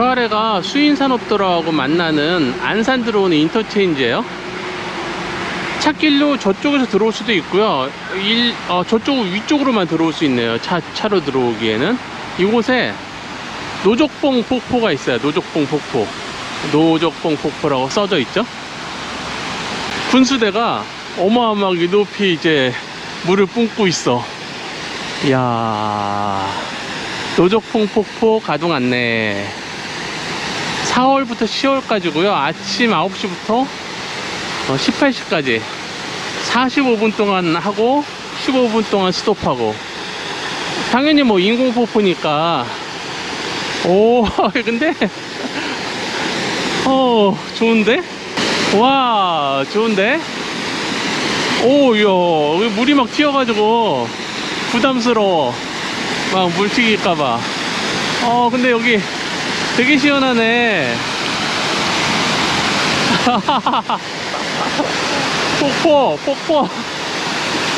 저 아래가 수인산업도로하고 만나는 안산 들어오는 인터체인지예요. 차길로 저쪽에서 들어올 수도 있고요. 일, 어, 저쪽 위쪽으로만 들어올 수 있네요. 차, 차로 들어오기에는. 이곳에 노족봉 폭포가 있어요. 노족봉 폭포. 노족봉 폭포라고 써져 있죠. 군수대가 어마어마하게 높이 이제 물을 뿜고 있어. 이야. 노족봉 폭포 가동 안내. 4월부터 10월까지고요. 아침 9시부터 18시까지 45분 동안 하고 15분 동안 스톱하고. 당연히 뭐 인공 폭포니까. 오 근데 어 좋은데? 와 좋은데? 오야 물이 막 튀어가지고 부담스러워. 막 물 튀길까봐. 어 근데 여기 되게 시원하네 폭포 폭포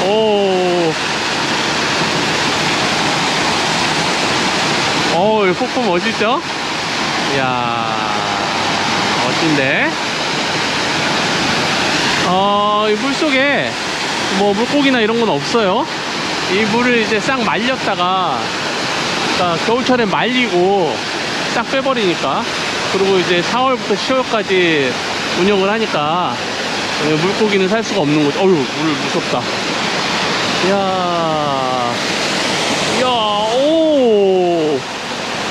오 오, 이 폭포 멋있죠? 이야, 멋진데? 어, 이 물 속에 뭐 물고기나 이런 건 없어요. 이 물을 이제 싹 말렸다가, 겨울철에 말리고 싹 빼버리니까. 그리고 이제 4월부터 10월까지 운영을 하니까 물고기는 살 수가 없는 거죠. 어휴, 물 무섭다. 이야, 이야, 오,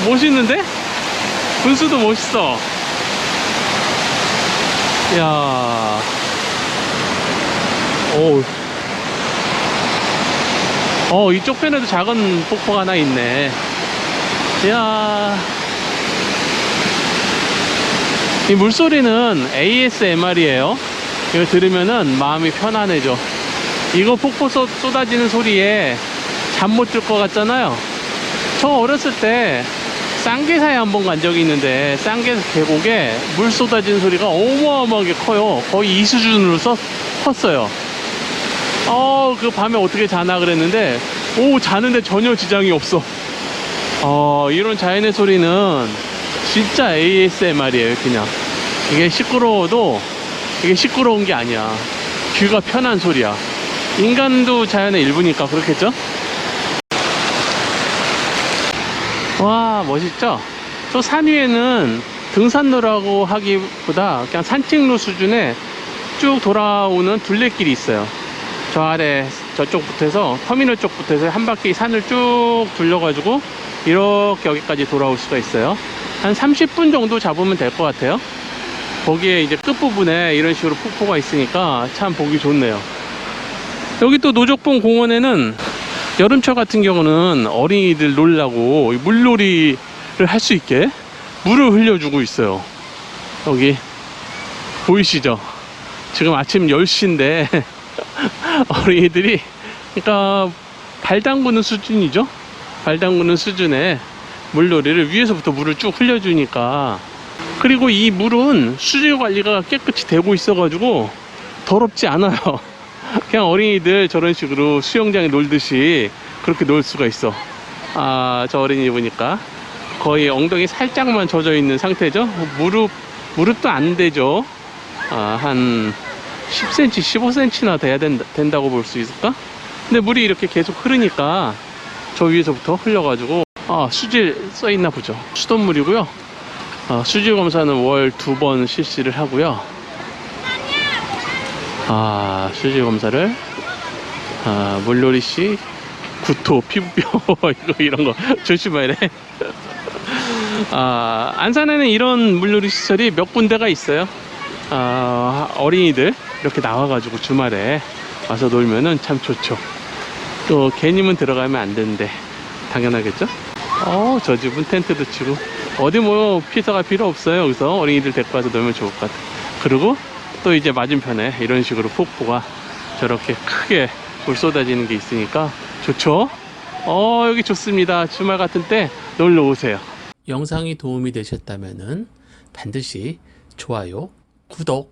멋있는데? 분수도 멋있어. 이야, 오, 어, 이쪽 편에도 작은 폭포가 하나 있네. 이야, 이 물소리는 ASMR이에요. 이거 들으면은 마음이 편안해져. 이거 폭포 쏟, 쏟아지는 소리에 잠못들것 같잖아요. 저 어렸을 때 쌍계사에 한 번 간 적이 있는데 쌍계 계곡에 물 쏟아지는 소리가 어마어마하게 커요. 거의 이 수준으로 써, 컸어요. 어, 그 밤에 어떻게 자나 그랬는데 오, 자는데 전혀 지장이 없어. 어, 이런 자연의 소리는 진짜 ASMR이에요, 그냥. 이게 시끄러워도 이게 시끄러운 게 아니야. 귀가 편한 소리야. 인간도 자연의 일부니까 그렇겠죠? 와, 멋있죠? 저 산 위에는 등산로라고 하기보다 그냥 산책로 수준의 쭉 돌아오는 둘레길이 있어요. 저 아래 저쪽부터 해서 터미널 쪽부터 해서 한 바퀴 산을 쭉 둘러가지고 이렇게 여기까지 돌아올 수가 있어요. 한 30분 정도 잡으면 될 것 같아요. 거기에 이제 끝부분에 이런 식으로 폭포가 있으니까 참 보기 좋네요. 여기 또 노족봉 공원에는 여름철 같은 경우는 어린이들 놀라고 물놀이를 할 수 있게 물을 흘려주고 있어요. 여기 보이시죠? 지금 아침 10시인데 어린이들이 그러니까 발 담그는 수준이죠. 발 담그는 수준의 물놀이를 위에서부터 물을 쭉 흘려주니까 그리고 이 물은 수질 관리가 깨끗이 되고 있어가지고 더럽지 않아요. 그냥 어린이들 저런 식으로 수영장에 놀듯이 그렇게 놀 수가 있어. 아, 저 어린이 보니까 거의 엉덩이 살짝만 젖어 있는 상태죠. 무릎, 무릎도 안 되죠. 아, 한 10cm, 15cm나 돼야 된다, 된다고 볼 수 있을까? 근데 물이 이렇게 계속 흐르니까 저 위에서부터 흘려가지고 아, 수질 써 있나 보죠. 수돗물이고요. 아, 수질 검사는 월 두 번 실시를 하고요. 아, 수질 검사를 아, 물놀이 씨 구토, 피부병 이거 이런 거 돼. 아, 안산에는 이런 물놀이 시설이 몇 군데가 있어요. 아, 어린이들 이렇게 나와가지고 주말에 와서 놀면은 참 좋죠. 또 개님은 들어가면 안 되는데 당연하겠죠? 어, 저 집은 텐트도 치고 어디 뭐 피서가 필요 없어요. 여기서 어린이들 데리고 와서 놀면 좋을 것 같아. 그리고 또 이제 맞은편에 이런 식으로 폭포가 저렇게 크게 물 쏟아지는 게 있으니까 좋죠? 어, 여기 좋습니다. 주말 같은 때 놀러 오세요. 영상이 도움이 되셨다면 반드시 좋아요, 구독,